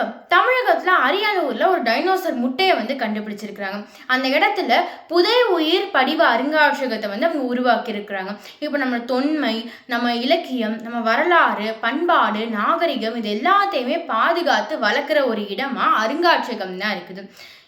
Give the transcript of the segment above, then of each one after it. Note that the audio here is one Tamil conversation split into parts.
வணக்கம். தமிழகத்துல அரியானூரில் ஒரு டைனோசர் முட்டையை வந்து கண்டுபிடிச்சிருக்கிறாங்க. அந்த இடத்துல புதை உயிர் படிவ அருங்காட்சியகத்தை வந்து அவங்க உருவாக்கியிருக்கிறாங்க. இப்போ நம்ம தொன்மை நம்ம இலக்கியம் நம்ம வரலாறு பண்பாடு நாகரிகம் இது எல்லாத்தையுமே பாதுகாத்து வளர்க்குற ஒரு இடமாக அருங்காட்சியகம் தான் இருக்குது.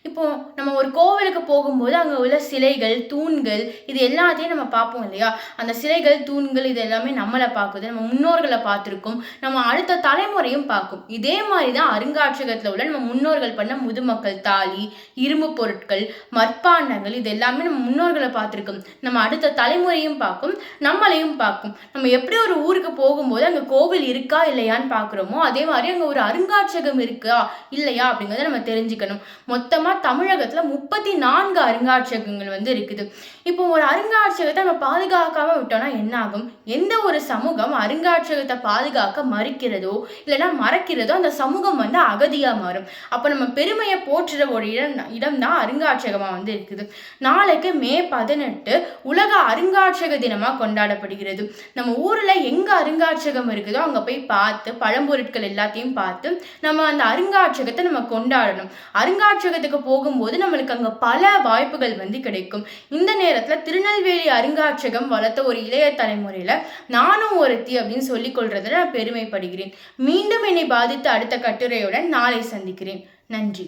இப்போ நம்ம ஒரு கோவிலுக்கு போகும்போது அங்கே உள்ள சிலைகள் தூண்கள் இது எல்லாத்தையும் நம்ம பார்ப்போம் இல்லையா? அந்த சிலைகள் தூண்கள் இது எல்லாமே நம்மளை பார்க்குது நம்ம முன்னோர்களை பார்த்துருக்கோம் நம்ம அடுத்த தலைமுறையும் பார்க்கும். இதே மாதிரி தான் அருங்காட்சியகத்தில் உள்ள நம்ம முன் முன்னோர்கள் பண்ண முதுமக்கள் தாலி இரும்பு பொருட்கள் மட்பாண்டங்கள் இது எல்லாமே நம்ம முன்னோர்களை பார்த்துருக்கோம். நம்ம அடுத்த தலைமுறையும் பார்க்கும் நம்மளையும் பார்க்கும். நம்ம எப்படி ஒரு ஊருக்கு போகும்போது அங்கே கோவில் இருக்கா இல்லையான்னு பார்க்குறோமோ அதே மாதிரி அங்கே ஒரு அருங்காட்சியகம் இருக்கா இல்லையா அப்படிங்கிறத நம்ம தெரிஞ்சுக்கணும். மொத்தமாக தமிழகத்தில் முப்பத்தி நான்கு அருங்காட்சியகங்கள் வந்து இருக்குது. இப்போ ஒரு அருங்காட்சியகத்தை நம்ம பாதுகாக்காமல் விட்டோம்னா என்ன ஆகும் எந்த ஒரு சமூகம் அருங்காட்சியகத்தை பாதுகாக்க மறுக்கிறதோ இல்லைன்னா மறக்கிறதோ அந்த சமூகம் வந்து அகதியாக மாறும். அப்போ நம்ம பெருமையை போற்றுற ஒரு இடம் இடம் தான் அருங்காட்சியகமாக வந்து இருக்குது. நாளைக்கு மே பதினெட்டு உலக அருங்காட்சியக தினமாக கொண்டாடப்படுகிறது. நம்ம ஊரில் எங்கே அருங்காட்சியகம் இருக்குதோ அங்கே போய் பார்த்து பழம்பொருட்கள் எல்லாத்தையும் பார்த்து நம்ம அந்த அருங்காட்சியகத்தை நம்ம கொண்டாடணும். அருங்காட்சியகத்துக்கு போகும்போது நம்மளுக்கு அங்கே பல வாய்ப்புகள் வந்து கிடைக்கும். இந்த நேரத்தில் திருநெல்வேலி அருங்காட்சியகம் வளர்த்த ஒரு இளைய தலைமுறையில் நானும் ஒருத்தி அப்படின்னு சொல்லிக் கொள்றதுல நான் பெருமைப்படுகிறேன். மீண்டும் என்னை பாதித்த அடுத்த கட்டுரையுடன் நாளை சந்திக்கிறேன். நன்றி.